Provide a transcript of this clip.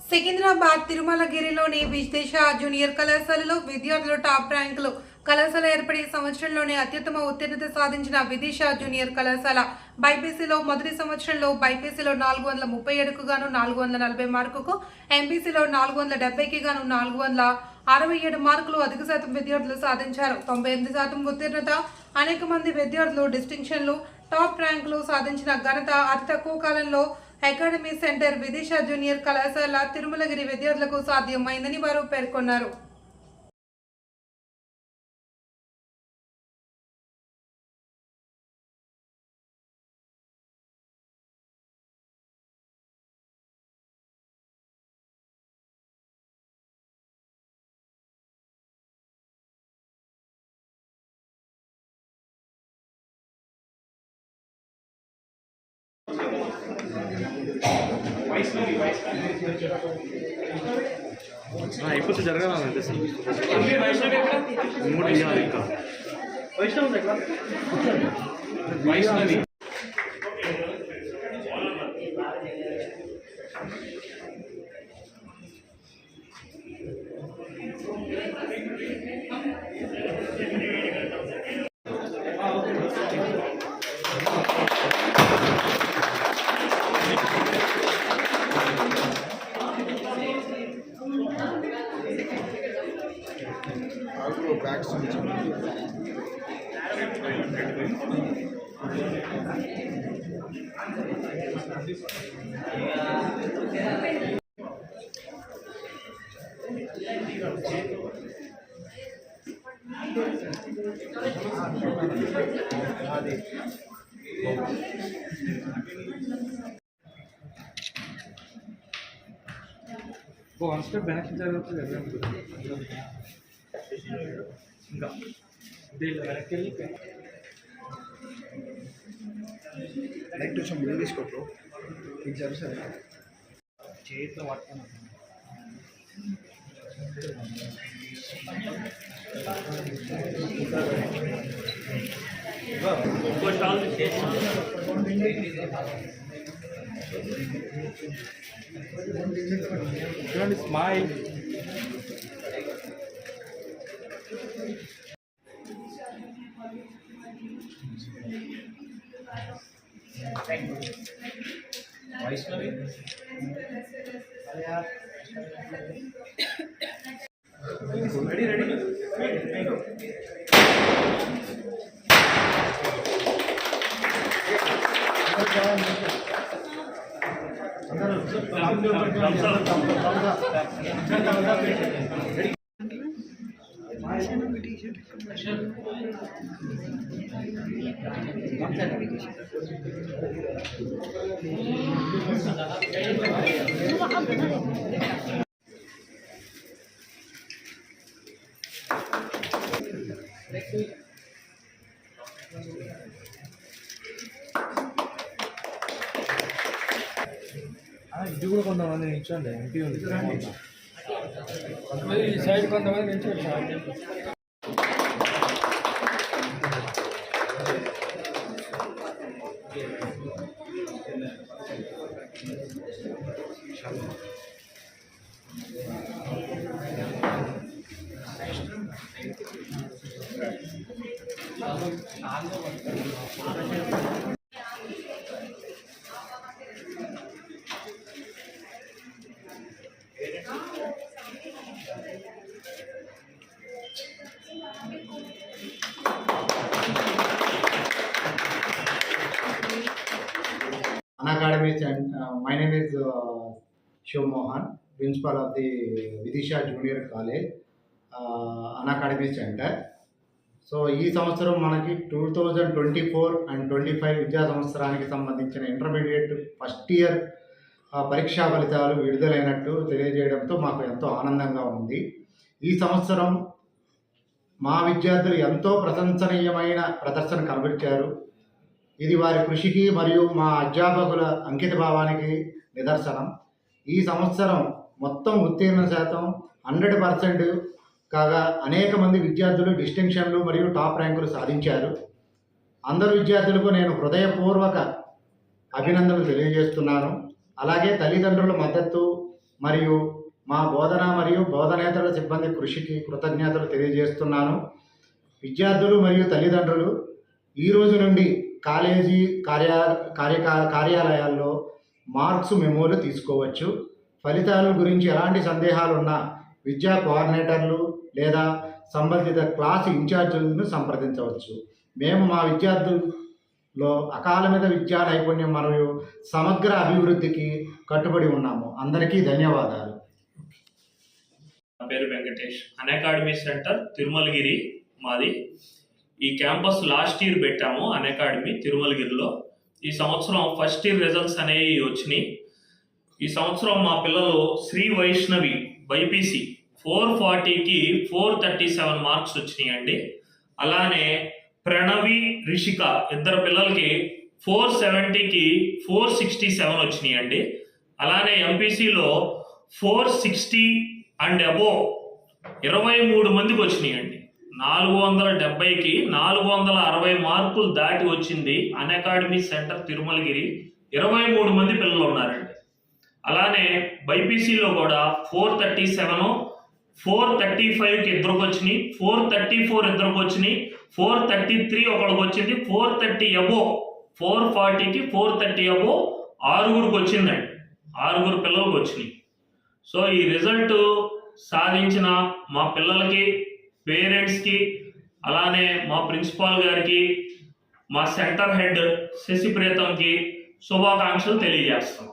సికింద్రాబాద్ తిరుమలగిరిలోని విదేశ జూనియర్ కళాశాలలో విద్యార్థులు టాప్ ర్యాంకులు కళాశాల ఏర్పడి సంవత్సరంలోనే అత్యుత్తమ ఉత్తీర్ణత సాధించిన విదిశా జూనియర్ కళాశాల. బైపీసీలో మొదటి సంవత్సరంలో బైపీసీలో నాలుగు వందల ముప్పై ఏడుకు గాను నాలుగు వందల నలభై మార్కుకు ఎంపీసీలో నాలుగు వందల డెబ్బైకి గాను నాలుగు వందల అరవై ఏడు మార్కులు అధిక శాతం విద్యార్థులు సాధించారు. తొంభై ఎనిమిది శాతం ఉత్తీర్ణత అనేక మంది విద్యార్థులు డిస్టింక్షన్లు టాప్ ర్యాంకులు సాధించిన ఘనత అతి తక్కువ కాలంలో అకాడమీ సెంటర్ విదిశా జూనియర్ కళాశాల తిరుమలగిరి విద్యార్థులకు సాధ్యమైందని వారు పేర్కొన్నారు. అయిపోతే జరగాలంటే మూడు ఇవ్వాలి ఇంకా Vaishnavi వన్ స్టెప్ వెనక్కి జరగచ్చు ఇంకా దీనిలో వెనక్కి వెళ్ళి నెక్స్ట్ కొంచెం ముందు తీసుకోట్లు మీకు సరే చేతిలో పట్టుకున్నాను చూడండి స్మైల్ রেডি রেডি রেডি ఇది కూడా కొంతమంది నిల్చోండి ఎంపీ ఉంది ఈ సైడ్ కొంతమంది నుంచి Unacademy, and uh, my name is uh, Shiv Mohan, principal of the Vidisha Junior College, uh, Unacademy Center. So ఈ సంవత్సరం మనకి two thousand twenty four and twenty five విద్యా సంవత్సరానికి సంబంధించిన ఇంటర్మీడియట్ ఫస్ట్ ఇయర్ పరీక్షా ఫలితాలు విడుదలైనట్టు తెలియజేయడంతో మాకు ఎంతో ఆనందంగా ఉంది ఈ సంవత్సరం మా విద్యార్థులు ఎంతో ప్రశంసనీయమైన ప్రదర్శన కనబరిచారు ఇది వారి కృషికి మరియు మా అధ్యాపకుల అంకిత భావానికి నిదర్శనం. ఈ సంవత్సరం మొత్తం ఉత్తీర్ణ శాతం హండ్రెడ్ పర్సెంట్ కాగా అనేక మంది విద్యార్థులు డిస్టింక్షన్లు మరియు టాప్ ర్యాంకులు సాధించారు. అందరు విద్యార్థులకు నేను హృదయపూర్వక అభినందనలు తెలియజేస్తున్నాను. అలాగే తల్లిదండ్రుల మద్దతు మరియు మా బోధన మరియు బోధనేతర సిబ్బంది కృషికి కృతజ్ఞతలు తెలియజేస్తున్నాను. విద్యార్థులు మరియు తల్లిదండ్రులు ఈ రోజు నుండి కాలేజీ కార్య కార్యకా కార్యాలయాల్లో మార్క్స్ మెమోలు తీసుకోవచ్చు. ఫలితాల గురించి ఎలాంటి సందేహాలు ఉన్నా విద్యా కోఆర్డినేటర్లు లేదా సంబంధిత క్లాస్ ఇన్ఛార్జీలను సంప్రదించవచ్చు. మేము మా విద్యార్థుల్లో అకాలమిత విద్యా నైపుణ్యం మరియు సమగ్ర అభివృద్ధికి కట్టుబడి ఉన్నాము. అందరికీ ధన్యవాదాలు. నా పేరు వెంకటేష్. అన్ అకాడమీ సెంటర్ తిరుమలగిరి మాది. ఈ క్యాంపస్ లాస్ట్ ఇయర్ పెట్టాము అన్ అకాడమీ తిరుమలగిరిలో. ఈ సంవత్సరం ఫస్ట్ ఇయర్ రిజల్ట్స్ అనేవి వచ్చినాయి. ఈ సంవత్సరం మా పిల్లలు శ్రీ వైష్ణవి బైపీసీ ఫోర్ ఫార్టీకి ఫోర్ థర్టీ సెవెన్ మార్క్స్ వచ్చినాయండి. అలానే ప్రణవి రిషిక ఇద్దరు పిల్లలకి ఫోర్ సెవెంటీకి ఫోర్ సిక్స్టీ సెవెన్ వచ్చినాయండి. అలానే ఎంపీసీలో ఫోర్ సిక్స్టీ అండ్ అబోవ్ ఇరవై మూడు మందికి వచ్చినాయండి. నాలుగు వందల డెబ్బైకి నాలుగు వందల అరవై మార్కులు దాటి వచ్చింది అన్ అకాడమీ సెంటర్ తిరుమలగిరి. ఇరవై మూడు మంది పిల్లలు ఉన్నారండి అలానే బైపీసీలో కూడా four thirty seven four thirty ఫైవ్కి ఇద్దరికి వచ్చినాయి ఫోర్ థర్టీ ఫోర్ ఇద్దరికి వచ్చినాయి ఫోర్ థర్టీ త్రీ ఒకరికి వచ్చింది ఫోర్ థర్టీ అబో ఫోర్ ఫార్టీకి ఫోర్ థర్టీ అబో ఆరుగురికి వచ్చిందండి ఆరుగురు పిల్లలకు వచ్చినాయి సో ఈ రిజల్ట్ సాధించిన మా పిల్లలకి పేరెంట్స్కి అలానే మా ప్రిన్సిపాల్ గారికి మా సెంటర్ హెడ్ శశిప్రీతంకి శుభాకాంక్షలు తెలియజేస్తాం